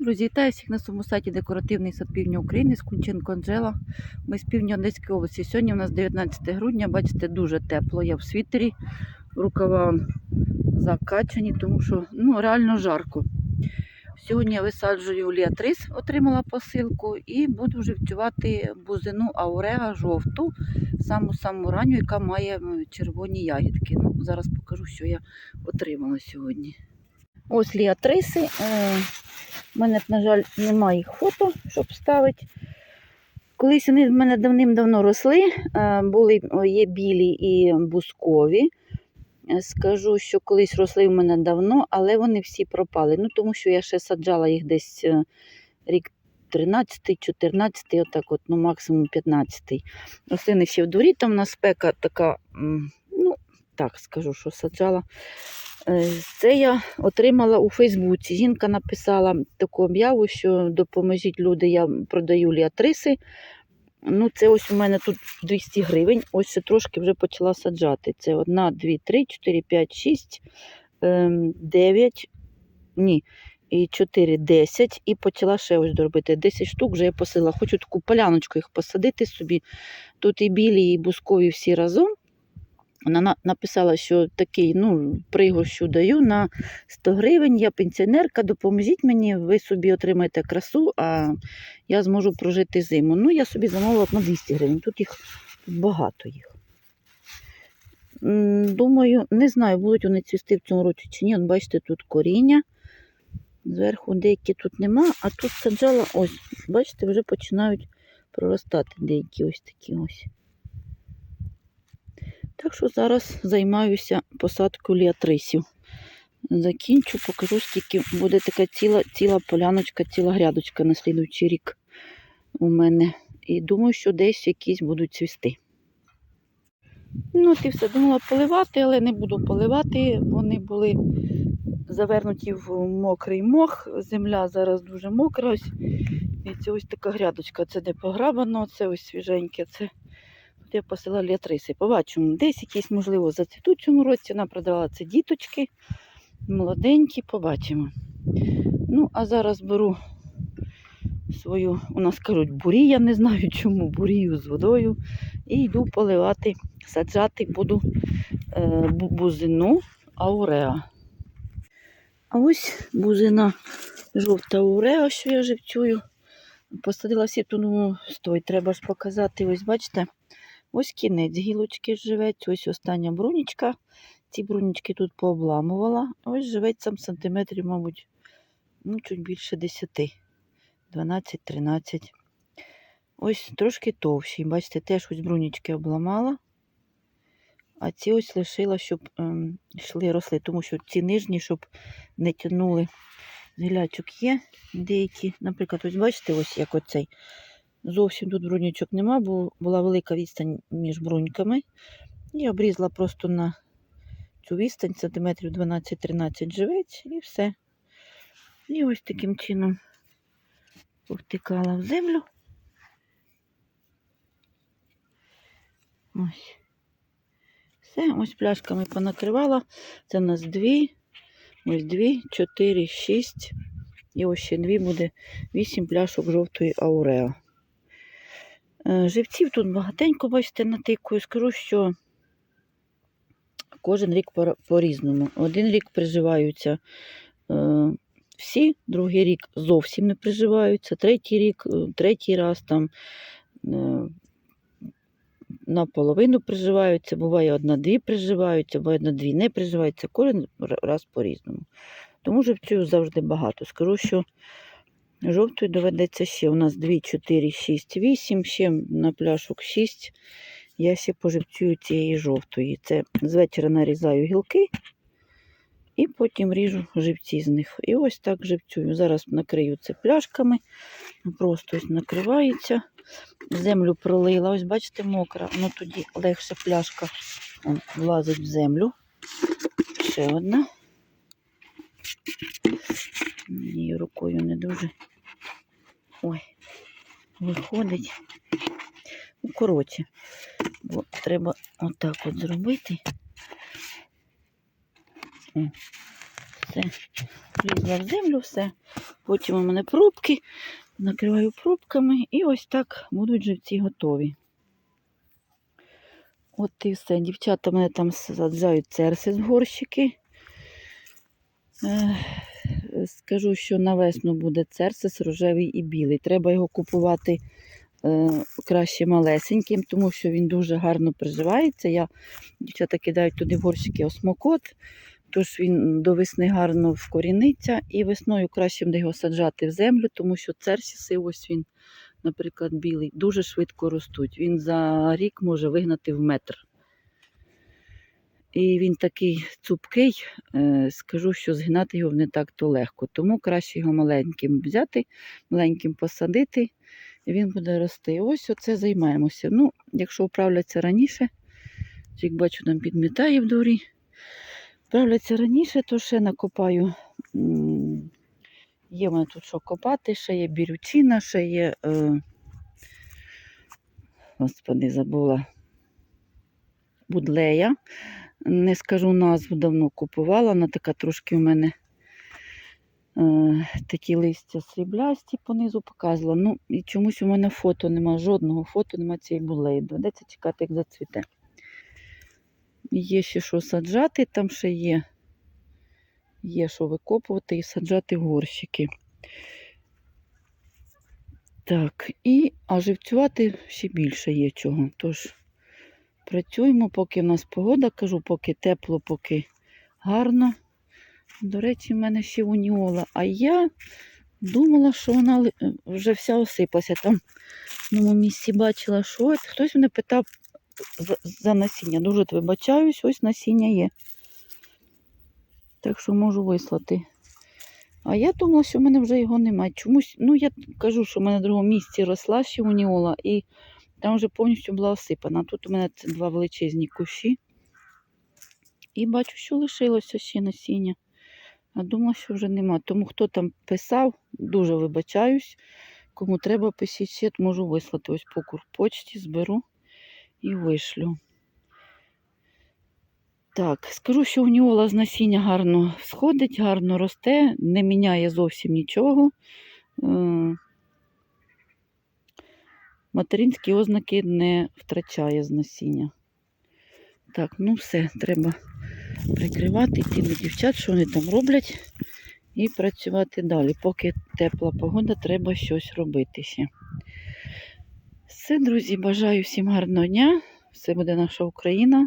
Друзі, вітаю всіх на своєму сайті Декоративний сад Півдня України з Кунченко Анжела. Ми з півдня Одеської області. Сьогодні у нас 19 грудня, бачите, дуже тепло. Я в світері, рукава закачані, тому що ну, реально жарко. Сьогодні я висаджую ліатрис, отримала посилку, і буду живцювати бузину ауреа жовту, саму-саму ранню, яка має червоні ягідки. Ну, зараз покажу, що я отримала сьогодні. Ось ліатриси. У мене, на жаль, немає їх фото, щоб ставити. Колись вони в мене давним-давно росли, були, є білі і бускові. Е, Скажу, що колись росли в мене давно, але вони всі пропали. Ну, тому що я ще саджала їх десь е, рік 13-й, 14-й, отак от, ну, максимум 15-й. Рослини ще в дворі, там у нас спека така, так скажу, що саджала. Е, Це я отримала у Фейсбуці. Жінка написала таку об'яву, що допоможіть люди, я продаю ліатриси. Ну, це ось у мене тут 200 гривень. Ось ще трошки вже почала саджати. Це 1, 2, 3, 4, 5, 6, 9, ні, і 4, 10. І почала ще ось доробити. 10 штук вже я посила. Хочу таку поляночку їх посадити собі. Тут і білі, і бускові всі разом. Вона написала, що такий ну, пригощу даю на 100 гривень. Я пенсіонерка, допоможіть мені, ви собі отримаєте красу, а я зможу прожити зиму. Ну, я собі замовила на 200 гривень. Тут їх багато їх. Думаю, не знаю, будуть вони цвісти в цьому році чи ні. От бачите, тут коріння. Зверху деякі тут нема, а тут саджала, ось, бачите, вже починають проростати деякі ось такі ось. Так що зараз займаюся посадкою ліатрисів. Закінчу, покажу, скільки буде така ціла, ціла поляночка, ціла грядочка на слідуючий рік у мене. І думаю, що десь якісь будуть цвісти. Ну, ти все думала поливати, але не буду поливати. Вони були завернуті в мокрий мох. Земля зараз дуже мокра. Ось. І це ось така грядочка. Це де пограбано, це ось свіженьке. Це Я посила літриси. Побачимо, десь якісь, можливо, зацвітуть цьому році. Вона продала це діточки, молоденькі, побачимо. Ну, а зараз беру свою, у нас кажуть, бурі, я не знаю чому, бурію з водою. І йду поливати, саджати буду е, бузину ауреа. А ось бузина жовта ауреа, що я живцюю. Посадила сіту, ну, стой, треба ж показати, ось бачите. Ось кінець гілочки живець, ось остання брунічка. Ці брунічки тут пообламувала. Ось живець сам сантиметрів, мабуть, ну, чуть більше 10, 12-13. Ось трошки товщий. Бачите, теж ось брунічки обламала. А ці ось лишила, щоб ем, йшли, росли, тому що ці нижні, щоб не тянули. Гілячок є деякі. Наприклад, ось бачите, ось як оцей. Зовсім тут бруньочок нема, бо була велика відстань між бруньками. І обрізала просто на цю відстань сантиметрів 12-13 живець і все. І ось таким чином повтикала в землю. Ось. Все, ось пляшками понакривала. Це в нас дві, ось дві, чотири, шість. І ось ще дві буде вісім пляшок жовтої аурео. Е, Живців тут багатенько, бачите, натикую. Скажу, що кожен рік по- по-різному. Один рік приживаються е, всі, другий рік зовсім не приживаються, третій рік, е, третій раз там наполовину приживаються, буває одна-дві приживаються, буває одна-дві не приживаються, кожен раз по-різному. Тому живцю завжди багато. Скажу, що Жовтої доведеться ще. У нас 2, 4, 6, 8, ще на пляшок 6. Я ще поживцюю цієї жовтої. Це з вечора нарізаю гілки і потім ріжу живці з них. І ось так живцюю. Зараз накрию це пляшками. Просто ось накривається. Землю пролила. Ось, бачите, мокра. Ну тоді легше пляшка он, влазить в землю. Ще одна. Її рукою не дуже. Ой, виходить. Ну, коротше, бо треба отак от зробити. О, все. Влізла в землю, все. Потім у мене пробки, накриваю пробками і ось так будуть живці готові. От і все. Дівчата мене там саджають церси з горщики. Скажу, що на весну буде церсис рожевий і білий. Треба його купувати е, краще малесеньким, тому що він дуже гарно приживається. Я, дівчата кидають туди горщики осмокот, тож він до весни гарно вкоріниться. І весною краще буде його саджати в землю, тому що церсіси, ось він, наприклад, білий, дуже швидко ростуть. Він за рік може вигнати в метр. І він такий цупкий, е, скажу, що згинати його не так то легко. Тому краще його маленьким взяти, маленьким посадити, і він буде рости. Ось оце займаємося. Ну, якщо вправляться раніше, як бачу, там підмітає в дворі. Вправляться раніше, то ще накопаю. Є в мене тут що копати, ще є бірючина, ще є. Е, господи, забула будлея. Не скажу назву, давно купувала. Вона така трошки у мене е, такі листя сріблясті понизу показувала. Ну, і чомусь у мене фото нема, жодного фото нема цієї булеї. Доведеться чекати, як зацвіте. Є ще що саджати, там ще є, є що викопувати і саджати горщики. Так, і а живцювати ще більше є чого. Тож працюємо, поки в нас погода, кажу, поки тепло, поки гарно. До речі, в мене ще уніола. А я думала, що вона вже вся осипалася. Там в одному місці бачила, що хтось мене питав за насіння. Дуже вибачаюсь, ось насіння є. Так що можу вислати. А я думала, що в мене вже його немає. Чомусь, ну я кажу, що в мене в другому місці росла ще уніола, і там вже повністю була осипана. Тут у мене два величезні кущі. І бачу, що лишилося ще насіння. А думала, що вже нема. Тому хто там писав, дуже вибачаюсь. Кому треба, пишіть ще, можу вислати. Ось по курпочті зберу і вишлю. Так, скажу, що уніола з насіння гарно сходить, гарно росте, не міняє зовсім нічого. Материнські ознаки не втрачає з насіння. Так, ну все, треба прикривати, йти до дівчат, що вони там роблять, і працювати далі. Поки тепла погода, треба щось робити ще. Все, друзі, бажаю всім гарного дня. Все буде наша Україна.